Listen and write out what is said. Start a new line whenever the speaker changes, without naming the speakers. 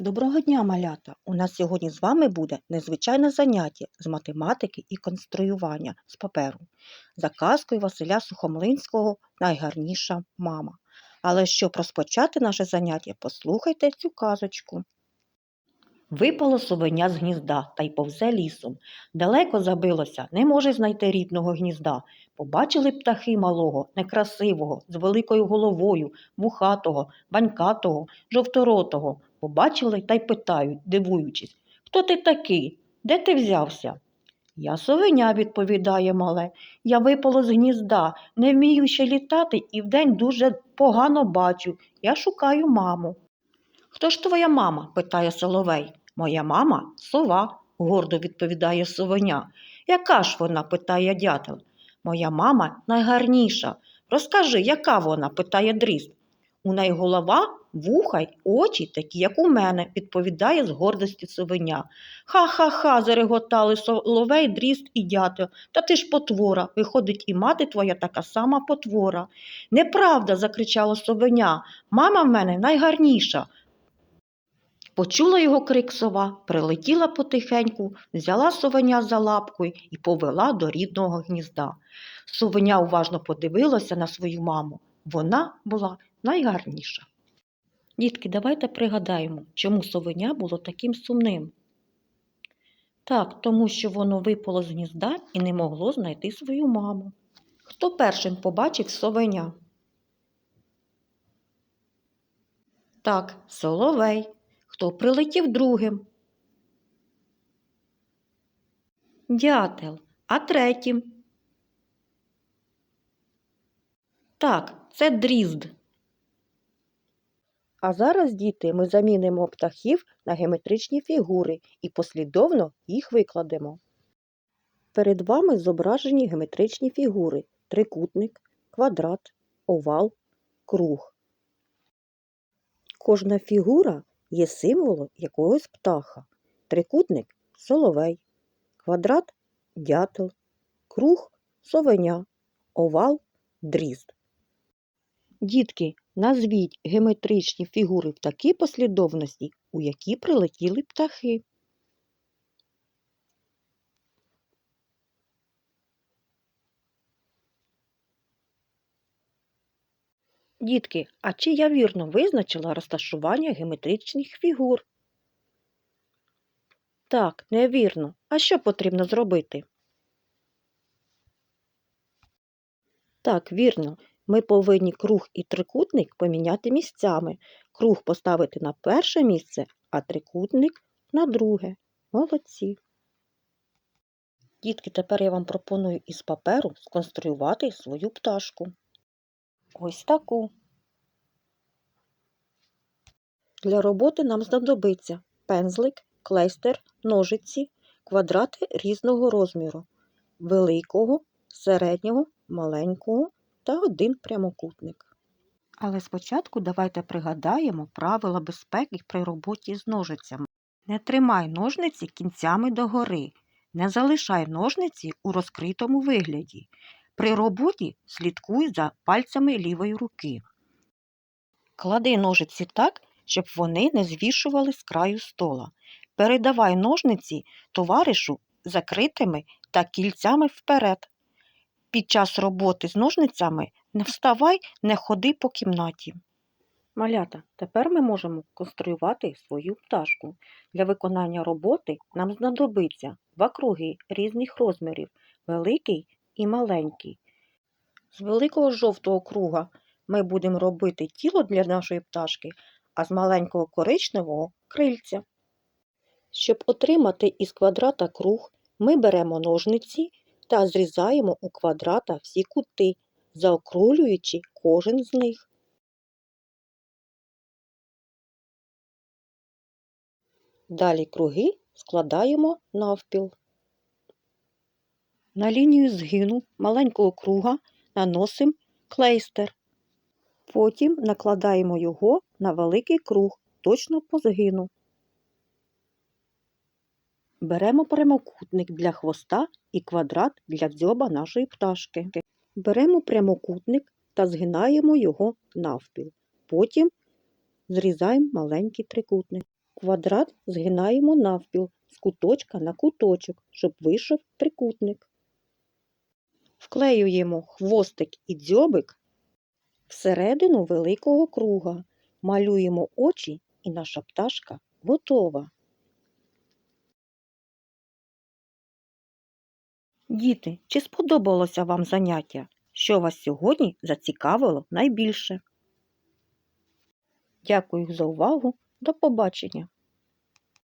Доброго дня, малята! У нас сьогодні з вами буде незвичайне заняття з математики і конструювання з паперу за казкою Василя Сухомлинського Найгарніша мама. Але щоб розпочати наше заняття, послухайте цю казочку. Випало совеня з гнізда та й повзе лісом. Далеко забилося, не може знайти рідного гнізда. Побачили птахи малого, некрасивого, з великою головою, вухатого, банькатого, жовторотого. Побачили та й питають, дивуючись, хто ти такий? Де ти взявся? Я совеня, відповідає мале. Я випало з гнізда, не вмію ще літати і вдень дуже погано бачу. Я шукаю маму. Хто ж твоя мама? питає Соловей. Моя мама сова, гордо відповідає совеня. Яка ж вона? питає дятел. Моя мама найгарніша. Розкажи, яка вона? питає дріст. У неї голова, вуха й очі, такі, як у мене, відповідає з гордості совеня. Ха-ха-ха, зареготали соловей, дріст і дятел. Та ти ж потвора, виходить, і мати твоя така сама потвора. Неправда, закричала совеня. Мама в мене найгарніша. Почула його крик сова, прилетіла потихеньку, взяла совеня за лапкою і повела до рідного гнізда. Совеня уважно подивилася на свою маму. Вона була найгарніша. Дітки, давайте пригадаємо, чому совеня було таким сумним. Так, тому що воно випало з гнізда і не могло знайти свою маму. Хто першим побачив совеня? Так, соловей. Хто прилетів другим? Дятел. А третім? Так, це дрізд. А зараз, діти, ми замінимо птахів на геометричні фігури і послідовно їх викладемо. Перед вами зображені геометричні фігури трикутник, квадрат, овал, круг. Кожна фігура є символом якогось птаха. Трикутник соловей, квадрат дятел, круг совеня, овал дрізд. Дітки, назвіть геометричні фігури в такій послідовності, у які прилетіли птахи. Дітки, а чи я вірно визначила розташування геометричних фігур? Так, невірно. А що потрібно зробити? Так, вірно. Ми повинні круг і трикутник поміняти місцями. Круг поставити на перше місце, а трикутник на друге. Молодці. Дітки, тепер я вам пропоную із паперу сконструювати свою пташку. Ось таку. Для роботи нам знадобиться пензлик, клейстер, ножиці, квадрати різного розміру, великого, середнього, маленького та один прямокутник. Але спочатку давайте пригадаємо правила безпеки при роботі з ножицями. Не тримай ножниці кінцями догори, не залишай ножниці у розкритому вигляді. При роботі слідкуй за пальцями лівої руки. Клади ножиці так, щоб вони не звішували з краю стола. Передавай ножниці товаришу закритими та кільцями вперед. Під час роботи з ножницями не вставай, не ходи по кімнаті. Малята, тепер ми можемо конструювати свою пташку. Для виконання роботи нам знадобиться два круги різних розмірів великий і маленький. З великого жовтого круга ми будемо робити тіло для нашої пташки, а з маленького коричневого крильця. Щоб отримати із квадрата круг, ми беремо ножниці та зрізаємо у квадрата всі кути, заокрулюючи кожен з них. Далі круги складаємо навпіл. На лінію згину маленького круга наносимо клейстер. Потім накладаємо його на великий круг точно по згину. Беремо прямокутник для хвоста і квадрат для дзьоба нашої пташки. Беремо прямокутник та згинаємо його навпіл. Потім зрізаємо маленький трикутник. Квадрат згинаємо навпіл з куточка на куточок, щоб вийшов трикутник. Вклеюємо хвостик і дзьобик всередину великого круга, малюємо очі і наша пташка готова. Діти, чи сподобалося вам заняття? Що вас сьогодні зацікавило найбільше? Дякую за увагу. До побачення!